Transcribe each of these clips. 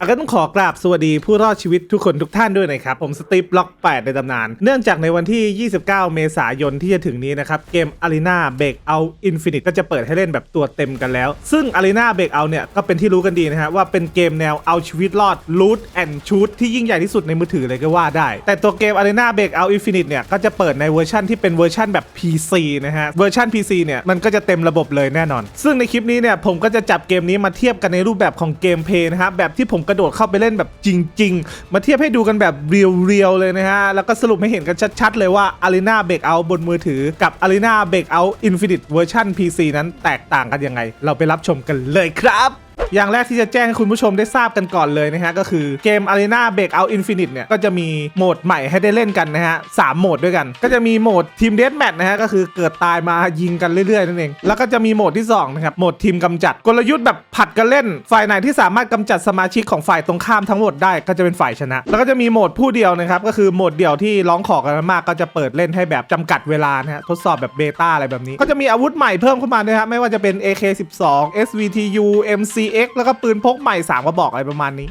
อาก็ต้องขอกราบสวัสดีผู้รอดชีวิตทุกคนทุกท่านด้วยนะครับ ผมสตีฟล็อก 8 ในตำนาน เนื่องจากในวันที่ 29 เมษายนที่จะถึงนี้นะครับ เกม Arena Break Out Infinite ก็จะเปิดให้เล่นแบบตัวเต็มกันแล้ว ซึ่ง Arena Break Out เนี่ย ก็เป็นที่รู้กันดีนะฮะว่าเป็นเกมแนวเอาชีวิตรอด Loot and Shoot ที่ยิ่งใหญ่ที่สุดในมือถือเลยก็ว่าได้ แต่ตัวเกม Arena Break Out Infinite เนี่ยก็จะเปิดในเวอร์ชันที่เป็นเวอร์ชันแบบ PC นะฮะเวอร์ชัน PC เนี่ยมันก็จะเต็มระบบเลยแน่นอน ซึ่งในคลิปนี้เนี่ยผมก็จะจับเกมนี้มาเทียบกันในรูปแบบของเกมเพย์นะครับแบบที่ผมกระโดดเข้าไปเล่นแบบจริง ๆ มาเทียบให้ดูกันแบบเรียวๆเลยนะฮะ แล้วก็สรุปให้เห็นกันชัดๆ เลยว่า Arena Breakout บนมือถือกับ Arena Breakout Infinite เวอร์ชัน PC นั้นแตกต่างกันยังไง เราไปรับชมกันเลยครับ อย่างแรกที่จะแจ้งให้คุณผู้ชมได้ทราบกันก่อนเลยนะฮะก็คือเกม Arena Breakout Infinite เนี่ยก็จะมีโหมดใหม่ให้ได้เล่นกันนะฮะสามโหมดด้วยกัน ก็จะมีโหมดทีมเด a แมทนะฮะก็คือเกิดตายมายิงกันเรื่อยๆนั่นเองแล้วก็จะมีโหมดที่2นะครับโหมดทีมกำจัดกลยุทธ์แบบผัดกันเล่น ฝ่ายไหนที่สามารถกำจัดสมาชิกของฝ่ายตรงข้ามทั้งหมดได้ก็จะเป็นฝ่ายชนะ แล้วก็จะมีโหมดผู้เดียวนะครับก็คือโหมดเดียวที่ร้องขอกันมากก็จะเปิดเล่นให้แบบจำกัดเวลานะฮะทดสอบแบบเบต้าอะไรแบบนี้ ก็จะมีอาวุธใหม่เพิ่มเข้ามาด้วยฮะไม่ว่าจะเป็น AK12 SVTU MCX แล้วก็ปืนพกใหม่ 3กระบอกอะไรประมาณนี้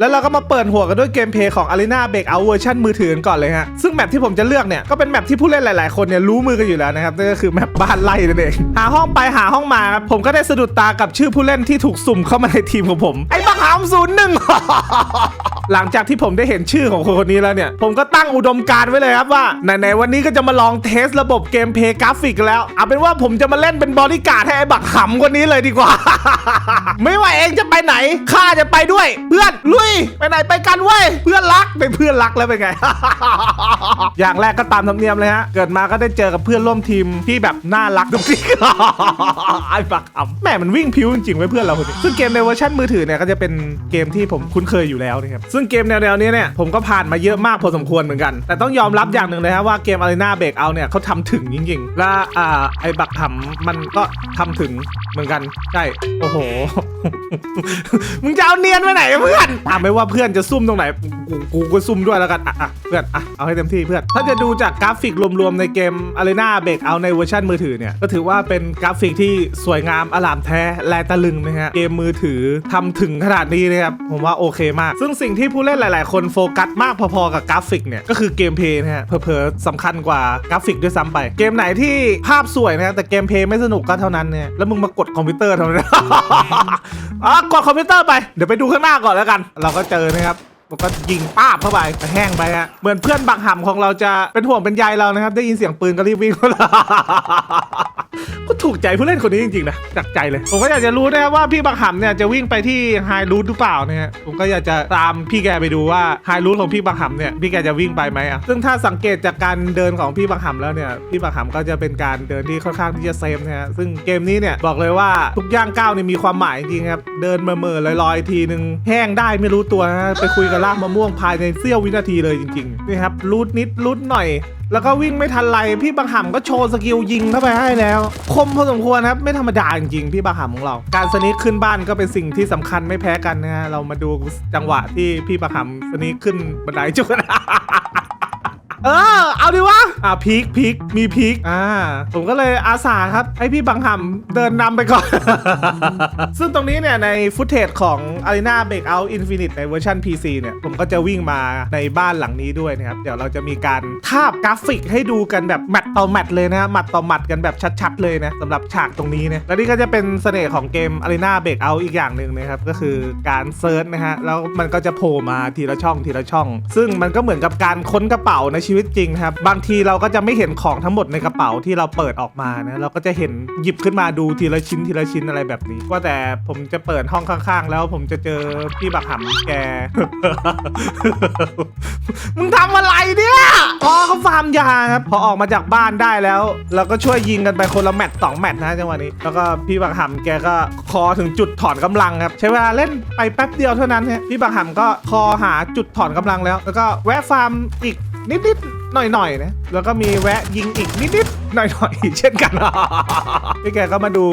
แล้วเราก็มาเปิดหัวกันด้วยเกมเพลย์ของ Arena Breakout เวอร์ชันมือถือกันก่อนเลยฮะ ซึ่งแมปที่ผมจะเลือกเนี่ย ก็เป็นแมปที่ผู้เล่นหลาย ๆ คนเนี่ยรู้มือกันอยู่แล้วนะครับนั่นก็คือแมปบ้านไล่นั่นเอง หาห้องไปหาห้องมาครับผมก็ได้สะดุดตากับชื่อผู้เล่นที่ถูกสุ่มเข้ามาในทีมของผม ไอ้บักหามศูนย์หนึ่ง หลังจากที่ผมได้เห็นชื่อของคนคนนี้แล้วเนี่ย ผมก็ตั้งอุดมการไว้เลยครับว่าไหนๆวันนี้ก็จะมาลองเทสระบบเกมเพลย์กราฟิกแล้ว เอาเป็นว่าผมจะมาเล่นเป็นบริการดให้ไอ้บักหำคนนี้เลยดีกว่า ไม่ว่าเองจะไปไหนข้าจะไปด้วย เพื่อนลุยไปไหนไปกันเว้ยเพื่อนรักเป็นเพื่อนรักแล้วเป็นไง อย่างแรกก็ตามธรรมเนียมเลยฮะ เกิดมาก็ได้เจอกับเพื่อนร่วมทีมที่แบบน่ารักทุกทีไอ้บักหำแม่มันวิ่งพิ้วจริงๆไว้เพื่อนเราคนนี้ซึ่งเกมในเวอร์ชันมือถือเนี่ยก็จะเป็นเกมที่ผมคุ้นเคยอยู่แล้วนะครับซึ่งเกมแนวๆนี้เนี่ยผมก็ผ่านมาเยอะมากพอสมควรเหมือนกัน แต่ต้องยอมรับอย่างหนึ่งเลยฮะว่าเกม Arena Breakout เนี่ยเขาทำถึงจริงๆ และอ่าไอ้บักหำมันก็ทำถึงเหมือนกันใช่โอ้โห มึงจะเอาเนียนไปไหนเพื่อนอะไม่ว่าเพื่อนจะซุ่มตรงไหนกูกูก็ซุ่มด้วยแล้วกันอะอะเพื่อนอะเอาให้เต็มที่เพื่อนถ้าจะดูจากกราฟิกรวมๆในเกม Arena Breakout ในเวอร์ชันมือถือเนี่ยก็ถือว่าเป็นกราฟิกที่สวยงามอลามแท้แลตะลึงนะฮะเกมมือถือทำถึงขนาดนี้นะครับผมว่าโอเคมาก ซึ่งสิ่งที่พี่ผู้เล่นหลาย ๆ คนโฟกัสมากพอ ๆ กับกราฟิกเนี่ย ก็คือเกมเพย์นะฮะเผลอๆสำคัญกว่ากราฟิกด้วยซ้ำไป เกมไหนที่ภาพสวยนะฮะแต่เกมเพย์ไม่สนุกก็เท่านั้นเนี่ย แล้วมึงมากดคอมพิวเตอร์ทำไมอะกดคอมพิวเตอร์ไปเดี๋ยวไปดูข้างหน้าก่อนแล้วกัน เราก็เจอนะครับมันก็ยิงป้าบเข้าไปแห้งไปฮะเหมือนเพื่อนบักหำของเราจะเป็นห่วงเป็นใยเรานะครับ ได้ยินเสียงปืนก็รีบวิ่งเข้ามา ก็ถูกใจผู้เล่นคนนี้จริงๆนะจากใจเลย ผมก็อยากจะรู้นะครับว่าพี่บักหำเนี่ยจะวิ่งไปที่ไฮรูทหรือเปล่านะฮะผมก็อยากจะตามพี่แกไปดูว่าไฮรูทของพี่บักหำเนี่ยพี่แกจะวิ่งไปไหมอะซึ่งถ้าสังเกตจากการเดินของพี่บักหำแล้วเนี่ยพี่บักหำก็จะเป็นการเดินที่ค่อนข้างที่จะเซฟนะฮะซึ่งเกมนี้เนี่ยบอกเลยว่าทุกย่างก้าวนี่มีความหมายจริงครับเดินเมื่อๆลอยๆ ทีนึงแห้งได้ไม่รู้ตัวนะฮะไปคุยกับลากมะม่วงภายในเสี้ยววินาทีเลยจริงๆนี่ครับรูดนิดรูดหน่อย แล้วก็วิ่งไม่ทันไรพี่บังหำก็โชว์สกิลยิงเข้าไปให้แล้ว คมพอสมควรครับไม่ธรรมดาจริงๆพี่บังหำของเรา การสนิทขึ้นบ้านก็เป็นสิ่งที่สำคัญไม่แพ้กันนะฮะเรามาดูจังหวะที่พี่บังหำสนิทขึ้นบันไดจุก เออ เอาดิวะ อ่าพีคพีคมีพีคอ่า ผมก็เลยอาสาครับ ให้พี่บังหำเดินนำไปก่อน ซึ่งตรงนี้เนี่ยในฟุตเทจของ Arena Breakout Infinite ในเวอร์ชัน PC เนี่ย ผมก็จะวิ่งมาในบ้านหลังนี้ด้วยนะครับ เดี๋ยวเราจะมีการทาบกราฟิกให้ดูกันแบบแมตต์ต่อแมตต์เลยนะหมัดต่อหมัดกันแบบชัดๆ เลยนะสำหรับฉากตรงนี้เนี่ยและนี่ก็จะเป็นเสน่ห์ของเกม Arena Breakout อีกอย่างหนึ่งนะครับก็คือการเซิร์ชนะฮะแล้วมันก็จะโผล่มาทีละช่องทีละช่อง ซึ่งมันก็เหมือนกับการค้นกระเป๋าในชีวิตจริงครับ บางทีเราก็จะไม่เห็นของทั้งหมดในกระเป๋าที่เราเปิดออกมานะ เราก็จะเห็นหยิบขึ้นมาดูทีละชิ้นทีละชิ้นอะไรแบบนี้ ว่าแต่ผมจะเปิดห้องข้างๆ แล้วผมจะเจอพี่บักหำแก มึงทำอะไรเนี่ยอ๋อเขาฟาร์มยาครับพอออกมาจากบ้านได้แล้ว เราก็ช่วยยิงกันไปคนละแมตต์สองแมตต์นะจังหวะนี้ แล้วก็พี่บักหำแกก็คอถึงจุดถอนกำลังครับ ใช้เวลาเล่นไปแป๊บเดียวเท่านั้นฮะพี่บักหำก็คอหาจุดถอนกำลังแล้ว แล้วก็แวะฟาร์มอีก นิดๆ หน่อยๆนะ แล้วก็มีแวะยิงอีกนิดๆหน่อยๆเช่นกัน พี่แกก็มาดู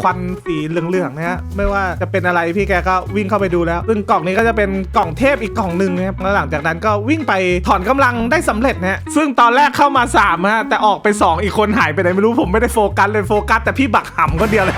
ควันสีเหลืองๆนะฮะไม่ว่าจะเป็นอะไรพี่แกก็วิ่งเข้าไปดูแล้ว ซึ่งกล่องนี้ก็จะเป็นกล่องเทพอีกกล่องหนึ่งนะครับแล้วหลังจากนั้นก็วิ่งไปถอนกำลังได้สำเร็จนะฮะซึ่งตอนแรกเข้ามา3ฮะแต่ออกไป 2 อีกคนหายไปไหนไม่รู้ผมไม่ได้โฟกัสเลยโฟกัส แต่พี่บักหำคนเดียวเลย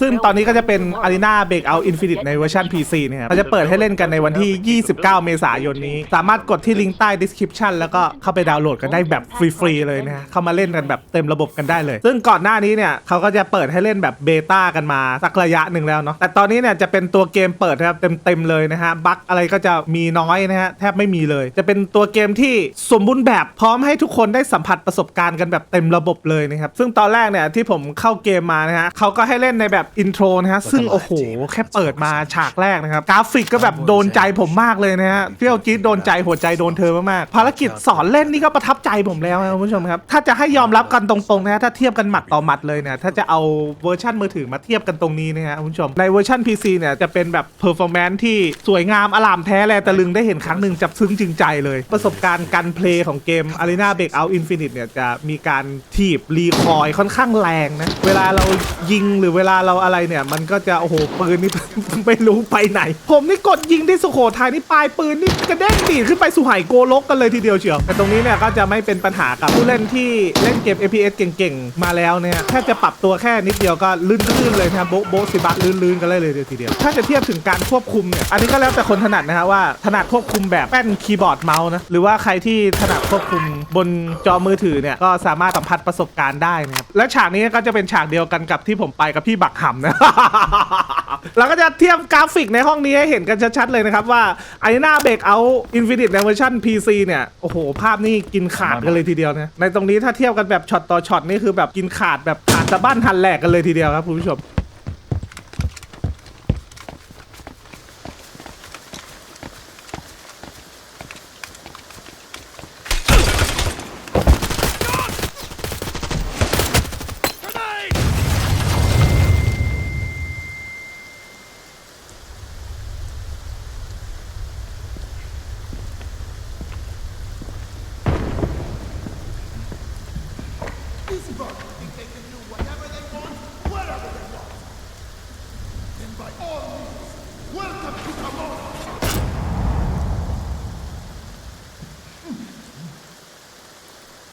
ซึ่งตอนนี้ก็จะเป็น Arena Breakout Infinite ในเวอร์ชัน PC นะครับก็จะเปิดให้เล่นกันในวันที่ 29 เมษายนนี้ สามารถกดที่ลิงก์ใต้ description แล้วก็เข้าไปดาวน์โหลดกันได้แบบฟรีๆเลยนะฮะเข้ามาเล่นกันแบบเต็มระบบกันได้เลย ซึ่งก่อนหน้านี้เนี่ยเขาก็จะเปิดให้เล่นแบบเบต้ากันมาสักระยะหนึ่งแล้วเนาะแต่ตอนนี้เนี่ยจะเป็นตัวเกมเปิดนะครับเต็มๆเลยนะฮะบั๊กอะไรก็จะมีน้อยนะฮะแทบไม่มีเลย จะเป็นตัวเกมที่สมบูรณ์แบบพร้อมให้ทุกคนได้สัมผัสประสบการณ์กันแบบเต็มระบบเลยนะครับซึ่งตอนแรกเนี่ยที่ผมเข้าเกมมานะฮะเขาก็ให้เล่นในแบบอินโทรนะฮะซึ่งโอ้โหแค่เปิดมาฉากแรกนะครับกราฟิกก็แบบโดนใจผมมากเลยนะฮะเที่ยวจี๊ดโดนใจหัวใจโดนเธอมากๆภารกิจสอนเล่นนี่ก็ประทับใจผมแล้วนะคุณผู้ชมครับ ถ้าจะให้ยอมรับกันตรงๆนะถ้าเทียบกันหมัดต่อหมัดเลยเนี่ยถ้าจะเอาเวอร์ชันมือถือมาเทียบกันตรงนี้นะฮะคุณผู้ชมในเวอร์ชัน PC เนี่ยจะเป็นแบบเพอร์ฟอร์แมนซ์ที่สวยงามอลามแท้แลตะลึงได้เห็นครั้งหนึ่งจับซึ้งจริงใจเลย ประสบการณ์การเพลย์ของเกม Arena Breakout Infinite เนี่ยจะมีการถีบรีคอยค่อนข้างแรงนะเวลาเรายิงหรือเวลาเราอะไรเนี่ยมันก็จะโอ้โหปืนนี่ ไม่รู้ไปไหน ผมนี่กดยิงที่สุโขทัยนี่ปลายปืนนี่กระเด้งดีดขึ้นไปสุไหโกลกกันเลยทีเดียวเชียวแต่ตรงนี้เนี่ยก็จะไม่เป็นปัญหากับผู้เล่นที่เล่นเกม FPS เก่งๆ มาแล้วเนี่ยแค่จะปรับตัวแค่นิดเดียวก็ลื่นลื่นๆเลยนะครับโบ๊ะโบ๊ะสิบะลื่นๆกันเลยเลยทีเดียว ถ้าจะเทียบถึงการควบคุมเนี่ยอันนี้ก็แล้วแต่คนถนัดนะฮะว่าถนัดควบคุมแบบแป้นคีย์บอร์ดเมาส์นะหรือว่าใครที่ถนัดควบคุมบนจอมือถือเนี่ยก็สามารถสัมผัสประสบการณ์ได้นะครับและฉากนี้ก็จะเป็นฉากเดียวกันกับที่ผมไปกับพี่บักหำนะ เราก็จะเทียบกราฟิกในห้องนี้ให้เห็นกันชัดๆเลยนะครับว่าไอ้หน้าเบรกเอาอินฟินิตในเวอร์ชัน PC เนี่ย โอ้โห ภาพนี่กินขาดกันเลยทีเดียวนะในตรงนี้ถ้าเทียบกันแบบช็อตต่อช็อตนี่คือแบบกินขาดแบบขาดสะบั้นทันแหลกกันเลยทีเดียวครับคุณผู้ชม Welcome to Kamora!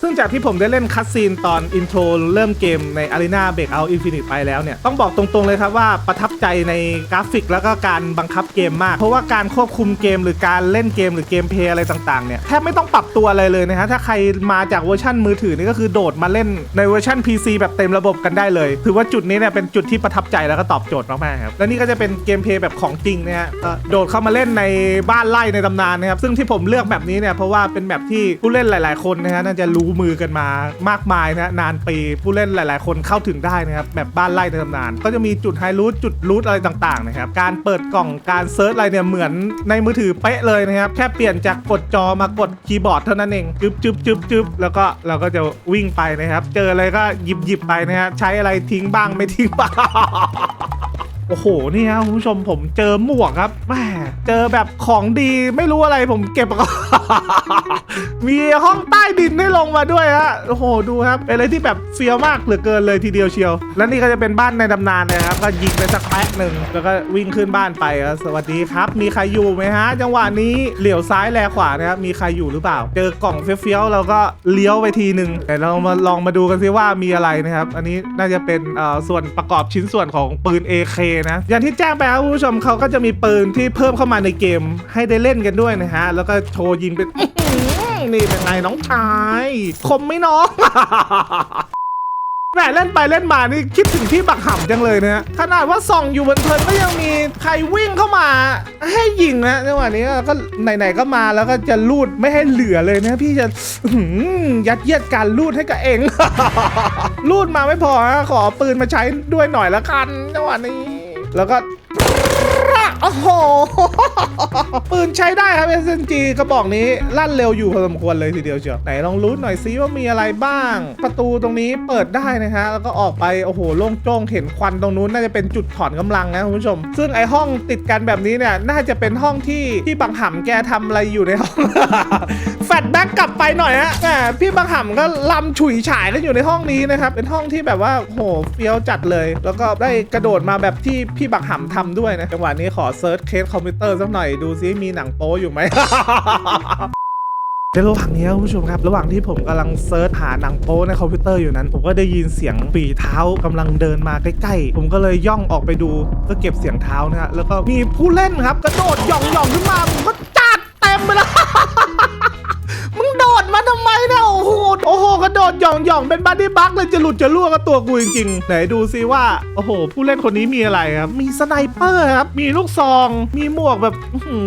ซึ่งจากที่ผมได้เล่นคัตซีนตอนอินโทรเริ่มเกมใน Arena Breakout Infinite ไปแล้วเนี่ย ต้องบอกตรงๆเลยครับว่าประทับใจในกราฟิกแล้วก็การบังคับเกมมาก เพราะว่าการควบคุมเกมหรือการเล่นเกมหรือเกมเพลย์อะไรต่างๆเนี่ยแทบไม่ต้องปรับตัวอะไรเลยนะฮะถ้าใครมาจากเวอร์ชันมือถือนี่ก็คือโดดมาเล่นในเวอร์ชัน PC แบบเต็มระบบกันได้เลย ถือว่าจุดนี้เนี่ยเป็นจุดที่ประทับใจแล้วก็ตอบโจทย์มากๆครับและนี่ก็จะเป็นเกมเพลย์แบบของจริงนะฮะโดดเข้ามาเล่นในบ้านไร่ในตำนานนะครับซึ่งที่ผมเลือกแบบนี้เนี่ยเพราะว่าเป็นแบบที่ผู้เล่นหลาย ๆคนนะฮะน่าจะรู้มือกันมามากมายนะฮะนานปีผู้เล่นหลาย ๆ คนเข้าถึงได้นะครับแบบบ้านไร่ในตำนาน ก็จะมีจุดไฮรูทจุดรูทอะไรต่าง ๆ นะครับ การเปิดกล่องการเซิร์ชอะไรเนี่ยเหมือนในมือถือเป๊ะเลยนะครับ แค่เปลี่ยนจากกดจอมากดคีย์บอร์ดเท่านั้นเองจึ๊บจึ๊บจึ๊บจึ๊บแล้วก็เราก็จะวิ่งไปนะครับ เจออะไรก็หยิบหยิบไปนะฮะใช้อะไรทิ้งบ้างไม่ทิ้งบ้าง โอ้โห นี่ครับคุณผู้ชมผมเจอหมวกครับแหมเจอแบบของดีไม่รู้อะไรผมเก็บก็ มีห้องใต้ดินให้ลงมาด้วยฮะ โอ้โห ดูครับเป็นอะไรที่แบบเฟี้ยวมากเหลือเกินเลยทีเดียวเชียว และนี่ก็จะเป็นบ้านในตำนานนะครับ ก็ยิงไปสักแป๊กหนึ่งแล้วก็วิ่งขึ้นบ้านไปครับสวัสดีครับ มีใครอยู่ไหมฮะ จังหวะนี้เหลียวซ้ายแลขวานะครับ มีใครอยู่หรือเปล่า เจอกล่องเฟี้ยวๆเราก็เลี้ยวไปทีหนึ่งแต่เรามาลองมาดูกันซิว่ามีอะไรนะครับ อันนี้น่าจะเป็นเอ่อส่วนประกอบชิ้นส่วนของปืน AK นะ อย่างที่แจ้งไปครับคุณผู้ชมเขาก็จะมีปืนที่เพิ่มเข้ามาในเกมให้ได้เล่นกันด้วยนะฮะ แล้วก็โชว์ยิงเป็นนี่เป็นไงน้องชายคมไหม่น้องแหมเล่นไปเล่นมานี่คิดถึงที่บักห่ำจังเลยนะขนาดว่าส่องอยู่บนเพลินก็ยังมีใครวิ่งเข้ามา ให้ยิงนะจังหวะนี้ก็ไหนๆก็มาแล้วก็จะลูดไม่ให้เหลือเลยนะพี่จะยัดเยียดการลูดให้กับเอง ลูดมาไม่พอขอปืนมาใช้ด้วยหน่อยละกันจังหวะนี้ แล้วก็โอ้โห ปืนใช้ได้ครับ SMG กระบอกนี้ลั่นเร็วอยู่พอสมควรเลยทีเดียวเชียวไหนลองรู้หน่อยซิว่ามีอะไรบ้าง ประตูตรงนี้เปิดได้นะฮะแล้วก็ออกไปโอ้โหโล่งโจ้งเห็นควันตรงนู้นน่าจะเป็นจุดถอนกำลังนะคุณผู้ชม ซึ่งไอห้องติดกันแบบนี้เนี่ยน่าจะเป็นห้องที่ที่บังหำแกทำอะไรอยู่ในห้องแฟลชแบ็กกลับไปหน่อยฮะแหมพี่บังหำก็ลำฉุยฉายกันอยู่ในห้องนี้นะครับเป็นห้องที่แบบว่าโหเฟี้ยวจัดเลย แล้วก็ได้กระโดดมาแบบที่พี่บังหำทำด้วยนะจังหวะนี้ขอเซิร์ชเคสคอมพิวเตอร์สักหน่อยดูซิมีหนังโป๊อยู่ไหม ในระหว่างนี้คุณผู้ชมครับ ระหว่างที่ผมกำลังเซิร์ชหาหนังโป๊ในคอมพิวเตอร์อยู่นั้น ผมก็ได้ยินเสียงฝีเท้ากำลังเดินมาใกล้ๆ ผมก็เลยย่องออกไปดูก็เก็บเสียงเท้านะฮะแล้วก็มีผู้เล่นครับ กระโดดหย่องหยองๆขึ้นมาผมก็จัดเต็มไปเลย ระโดดหย่องหย่องๆเป็นบัดดี้บักเลยจะหลุดจะล่วงกับตัวกูจริงๆ ไหนดูซิว่า โอ้โห ผู้เล่นคนนี้มีอะไรครับ มีสไนเปอร์ครับ มีลูกซอง มีหมวกแบบ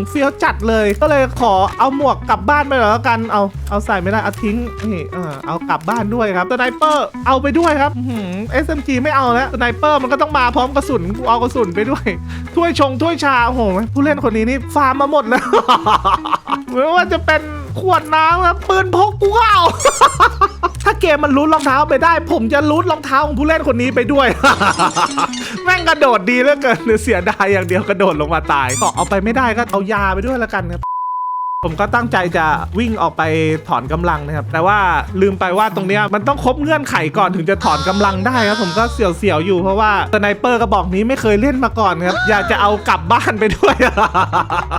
เฟี้ยวจัดเลย ก็เลยขอเอาหมวกกลับบ้านไปแล้วกัน เอา เอาใส่ไม่ได้เอาทิ้งนี่เอากลับบ้านด้วยครับสไนเปอร์เอาไปด้วยครับเอสเอ็มจีไม่เอาแล้วสไนเปอร์มันก็ต้องมาพร้อมกระสุนกูเอากระสุนไปด้วยถ้วยชงถ้วยชาโอ้โหผู้เล่นคนนี้นี่ฟาร์มมาหมดแล้วไม่ว่าจะเป็นขวดน้ำครับปืนพกกูเอา ถ้าเกมมันรูดรองเท้าไปได้ ผมจะรูดรองเท้าของผู้เล่นคนนี้ไปด้วย แม่งกระโดดดีเหลือเกินหรือเสียดายอย่างเดียวกระโดดลงมาตายก็เอาไปไม่ได้ก็เอายาไปด้วยแล้วกันครับ ผมก็ตั้งใจจะวิ่งออกไปถอนกำลังนะครับ แต่ว่าลืมไปว่าตรงเนี้ยมันต้องครบเงื่อนไขก่อนถึงจะถอนกำลังได้ครับ ผมก็เสียวๆอยู่เพราะว่าสไนเปอร์กระบอกนี้ไม่เคยเล่นมาก่อนครับ อยากจะเอากลับบ้านไปด้วย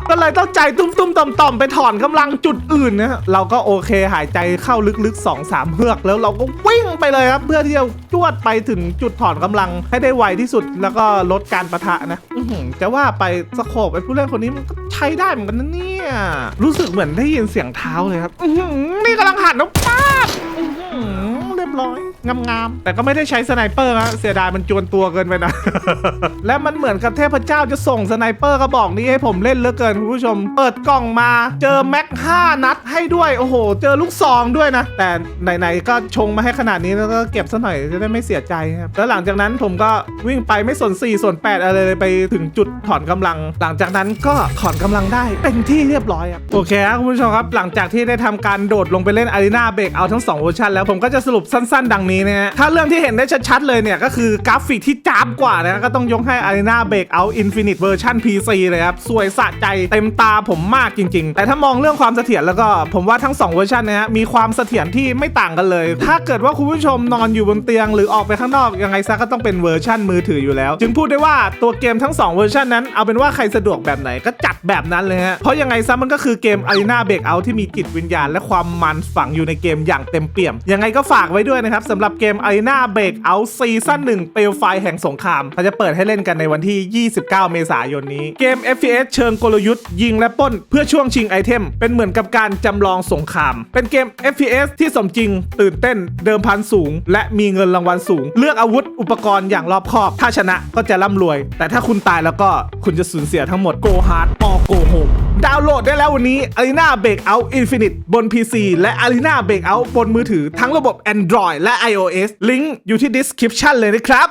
ก็เลยต้องใจตุ้มๆต่อมๆไปถอนกำลังจุดอื่นนะเราก็โอเคหายใจเข้าลึกๆ2 3เฮือกแล้วเราก็วิ่งไปเลยครับ เพื่อที่จะจวดไปถึงจุดถอนกำลังให้ได้ไวที่สุดแล้วก็ลดการประทะนะอื้อหือจะว่าไปสโคบไอ้ผู้เล่นคนนี้มันก็ใช้ได้เหมือนกันนะเนี่ยรู้สึกเหมือนได้ยินเสียงเท้าเลยครับอื้อหือนี่กำลังหันน้ำป้า ร้อยงามๆแต่ก็ไม่ได้ใช้สไนเปอร์นะเสียดายมันจวนตัวเกินไปนะ และมันเหมือนกับเทพเจ้าจะส่งสไนเปอร์กระบอกนี้ให้ผมเล่นเหลือเกินคุณผู้ชม เปิดกล่องมาเจอแม็ก5นัดให้ด้วยโอ้โห เจอลูกซองด้วยนะ แต่ไหนๆก็ชงมาให้ขนาดนี้แล้วก็เก็บซะหน่อยจะได้ไม่เสียใจครับแล้วหลังจากนั้นผมก็วิ่งไปไม่สน4ส่วน8อะไรเลยไปถึงจุดถอนกำลัง หลังจากนั้นก็ถอนกำลังได้เป็นที่เรียบร้อยครับโอเคครับคุณผู้ชมครับหลังจากที่ได้ทำการโดดลงไปเล่นอารีนาเบรกเอาทั้ง2เวอร์ชันแล้วผมก็จะสรุปสั้นๆ ดังนี้นะฮะถ้าเรื่องที่เห็นได้ชัดๆเลยเนี่ย ก็คือกราฟิกที่จ้าบกว่านะก็ต้องยกให้ Arena Breakout Infinite Version PC เลยครับ สวยสะใจเต็มตาผมมากจริง ๆ แต่ถ้ามองเรื่องความเสถียรแล้วก็ผมว่าทั้ง 2 เวอร์ชันเนะฮะมีความเสถียรที่ไม่ต่างกันเลย ถ้าเกิดว่าคุณผู้ชมนอนอยู่บนเตียง หรือออกไปข้างนอกยังไงซะก็ต้องเป็นเวอร์ชันมือถืออยู่แล้ว จึงพูดได้ว่าตัวเกมทั้ง 2 เวอร์ชันนั้นเอาเป็นว่าใครสะดวกแบบไหนก็จัดแบบนั้นเลยฮะเพราะยังไงซะมันก็คือเกม Arena Breakout ที่มีจิตวิญญาณ และความมันฝังอยู่ในเกมอย่างเต็มเปี่ยมยังไงก็ฝากไว้ด้วยนะครับสำหรับเกม Arena Breakout ซีซั่น1เปลวไฟแห่งสงครามเขาจะเปิดให้เล่นกันในวันที่ 29 เมษายนนี้ เกม FPS เชิงกลยุทธ์ ยิงและป้น เพื่อช่วงชิงไอเทม เป็นเหมือนกับการจำลองสงคราม เป็นเกม FPS ที่สมจริง ตื่นเต้น เดิมพันสูง และมีเงินรางวัลสูง เลือกอาวุธอุปกรณ์อย่างรอบคอบ ถ้าชนะก็จะร่ำรวย แต่ถ้าคุณตายแล้วก็คุณจะสูญเสียทั้งหมด Go Hard or Go Home ดาวน์โหลดได้แล้ววันนี้ Arena Breakout Infinite บน PC และ Arena Breakout บนมือถือทั้งระบบ Android และ iOS ลิงก์อยู่ที่ description เลยนะครับ